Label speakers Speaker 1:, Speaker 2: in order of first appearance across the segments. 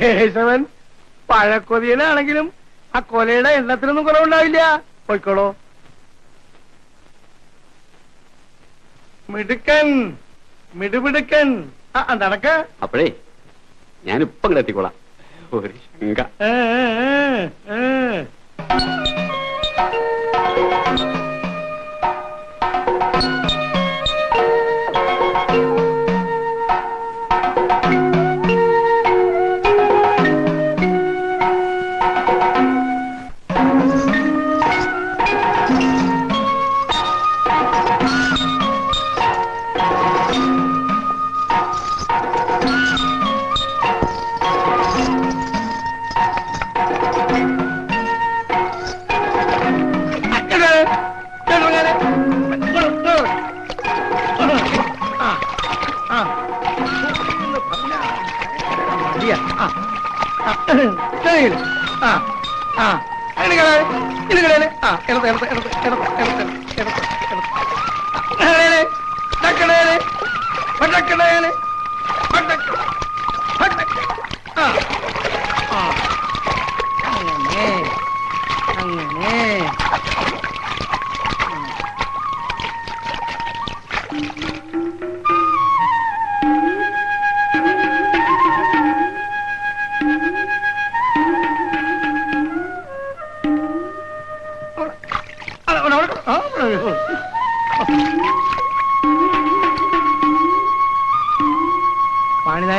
Speaker 1: കേശവൻ പഴക്കൊതിയനാണെങ്കിലും ആ കൊലയുടെ എണ്ണത്തിനൊന്നും കുറവുണ്ടാവില്ല. പോയിക്കോളോ. മിടുക്കൻ മിടുമിടുക്കൻ. നടക്ക.
Speaker 2: അപ്പോഴേ ഞാനിപ്പം കിടത്തിക്കോളാം ഒരു ശങ്ക.
Speaker 1: ആ, ഇടത് ഇടത് ഇടത് ഇടത് എടുത്ത്,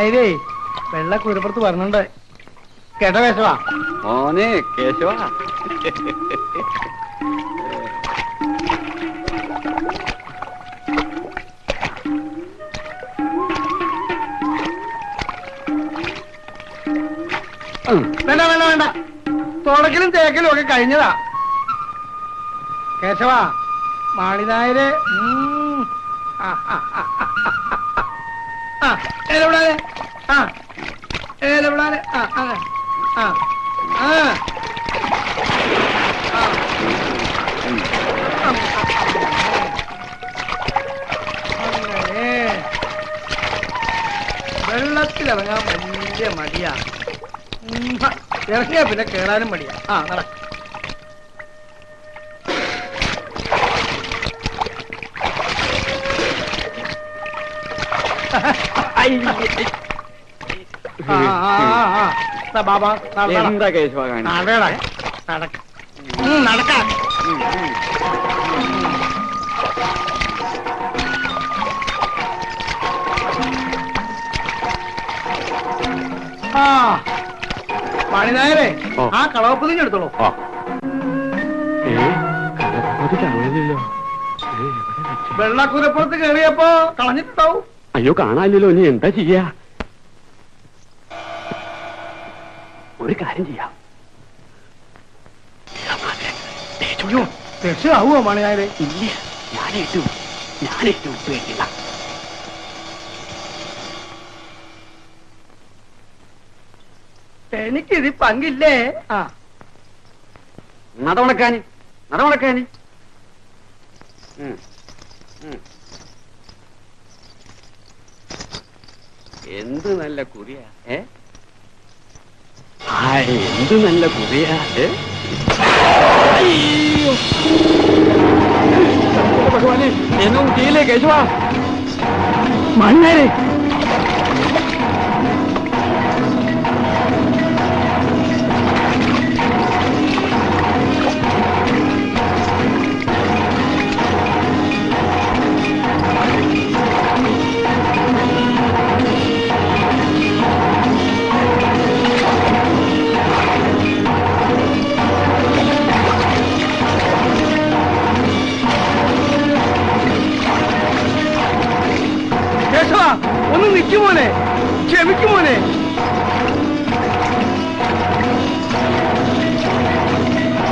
Speaker 1: പാണിനായരേ വെള്ള കുരുപ്പുറത്ത് വരണുണ്ട്. കേട്ടോ വേശവാ
Speaker 2: മോനെ കേശവ.
Speaker 1: വേണ്ട വേണ്ട വേണ്ട. തുടക്കലും തേക്കലും ഒക്കെ കഴിഞ്ഞതാ. കേശവാ മാളിനായര് ആ, ആ, വെള്ളത്തിലിറങ്ങാൻ വലിയ മടിയാ. ഇറങ്ങിയ പിന്നെ കേറാനും മടിയാ. ആ നട. ബാബാ.
Speaker 2: എന്താ കേശവ
Speaker 1: നടക്ക. നടക്കാം മണിനായരെ
Speaker 2: ഓ.
Speaker 1: ആ കളവപ്പതിഞ്ഞ് എടുത്തോളൂ.
Speaker 2: ആ. ഏ കലപ്പത് കാണാനില്ലല്ലോ ഏ, എവിടെ വെച്ച്?
Speaker 1: വെള്ളക്കുരപ്പുറത്ത് കയറിയപ്പോ കളഞ്ഞിട്ടുണ്ടാവും.
Speaker 2: അയ്യോ കാണാനില്ലല്ലോ ഇനി എന്താ ചെയ്യാ? ഒരു കാര്യം ചെയ്യാം.
Speaker 1: അയ്യോ ഞാനേറ്റവും മണിനായരെ?
Speaker 2: ഇല്ല ഞാനേറ്റു ഞാനേറ്റു പേടില്ല
Speaker 1: എനിക്കിത് പങ്കില്ലേ? ആ.
Speaker 2: നടവണക്കാനി. നടവണക്കാന്. എന്ത് നല്ല കുറിയാ ഏ? എന്ത് നല്ല കുറിയാ ഏ. ഭഗവാനെ എന്നും ചെയ്യില്ലേ കേശവാ
Speaker 1: മണിനായരെ ഒന്ന് നിൽക്കുമോനെ ക്ഷമിക്കുമോനെ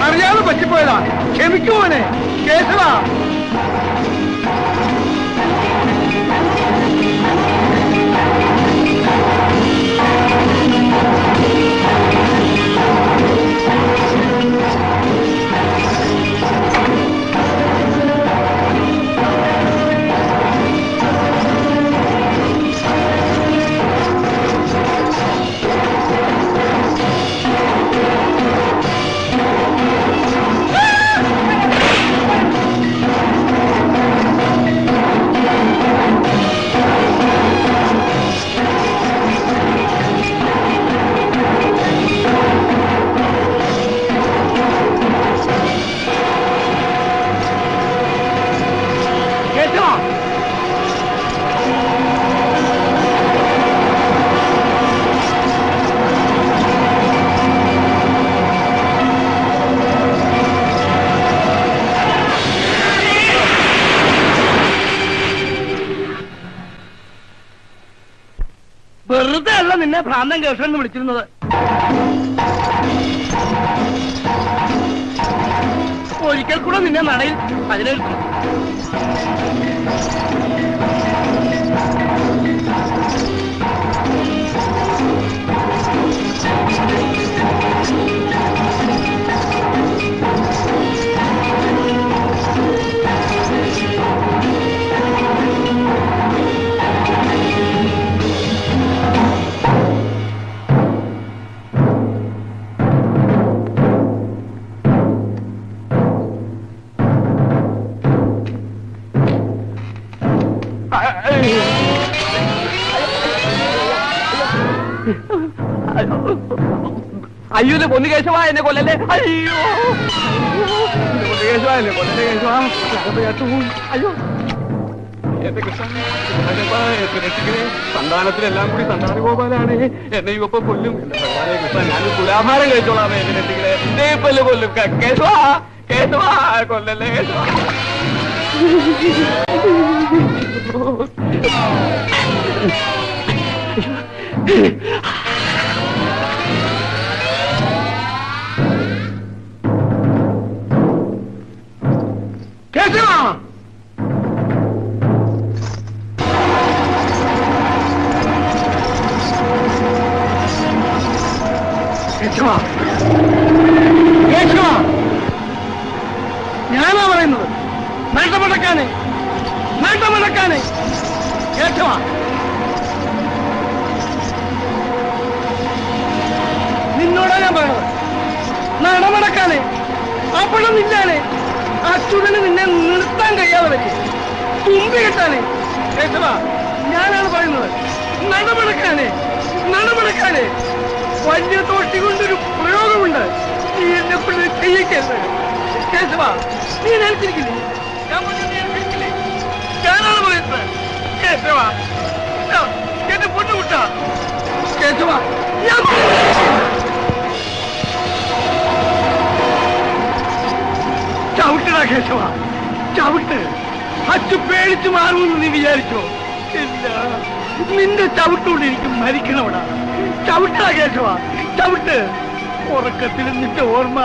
Speaker 1: അറിയാതെ പറ്റിപ്പോയതാ. ക്ഷമിക്കുമോനെ കേശവ. എന്നെ ഭ്രാന്തൻ എന്ന് വിളിച്ചിരുന്നത്? ഒരിക്കൽ കൂടെ നിന്നെ നടയിൽ അതിനെടുക്കണം
Speaker 2: അയ്യോ ഇത് പൊന്നു കേശവാ എന്നെ കൊല്ലല്ലേ? അയ്യോ. എന്നെ കേശവാ എന്നെ കൊല്ലല്ലേ കേശവാ? അകത്ത് അയ്യോ. എന്റെ എന്നെ. സന്താനത്തിലെല്ലാം കൂടി സന്താന ഗോപാലാണ് എന്നെ ഇവപ്പം കൊല്ലും എന്റെ ഭഗവാനെ കൃഷ്ണ. ഞാൻ തുലാഭാരം കഴിച്ചോളാം എന്നെ ദൈവപ്പല്ല് കൊല്ലും. കേശവാ കേശവാ കൊല്ലല്ലേ കേശവാ
Speaker 1: കേശവ. കേശവ കേശവ ഞാനാ പറയുന്നത്. നഷ്ടമടക്കാന് നഷ്ടമടക്കാന് കേശവ നിന്നോടാ ഞാൻ പറയണത് നടമടക്കാന് അപ്പോഴും നിന്നാണ് അച്യുതന് നിന്നെ നിർത്താൻ കഴിയാതെ പറ്റി. തുമ്പി കിട്ടാന്. കേശവ ഞാനാണ് പറയുന്നത്. നടമടക്കാന് നടമടക്കാന് വലിയ തോട്ടി കൊണ്ടൊരു പ്രയോഗമുണ്ട്. നീ എന്നെ കൊണ്ട് ചെയ്യിക്കരുത് കേശവ നീ നേരിട്ടിരിക്കില്ലേ ഞാൻ പറഞ്ഞത് നീ അനുസരിക്കില്ലേ? ഞാനാണ് പറയുന്നത്. കേശവ എന്റെ പൊണ്ണുമുട്ട കേശവ ഞാൻ ചവിട്ടടാ കേശവ ചവിട്ട്. അച്ചു പേടിച്ചു മാറുമെന്ന് നീ വിചാരിച്ചോ? ഇല്ല. നിന്റെ ചവിട്ടുകൊണ്ട് എനിക്ക് മരിക്കണവടാ. ചവിട്ടടാ കേശവ ചവിട്ട്. ഉറക്കത്തിൽ നിന്റെ ഓർമ്മ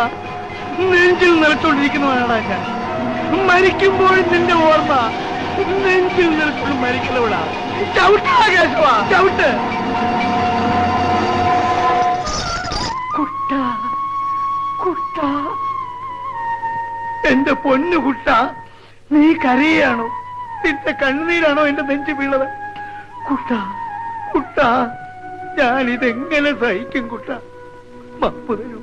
Speaker 1: നെഞ്ചിൽ നിറച്ചോണ്ടിരിക്കുന്നവനാടാ ഞാൻ. മരിക്കുമ്പോൾ നിന്റെ ഓർമ്മ നെഞ്ചിൽ നിറച്ചോണ്ട് മരിക്കുന്നവളാ. ചവിട്ടാ കേശവ ചവിട്ട്. കുട്ട കുട്ട. എന്റെ പൊന്നു കുട്ട നീ കരയാണോ? നിന്റെ കണ്ണുനീരാണോ എന്റെ നെഞ്ചു വീണത്? കുട്ട കുട്ട. ഞാനിതെങ്ങനെ സഹിക്കും കുട്ട? മപ്പു തരൂ.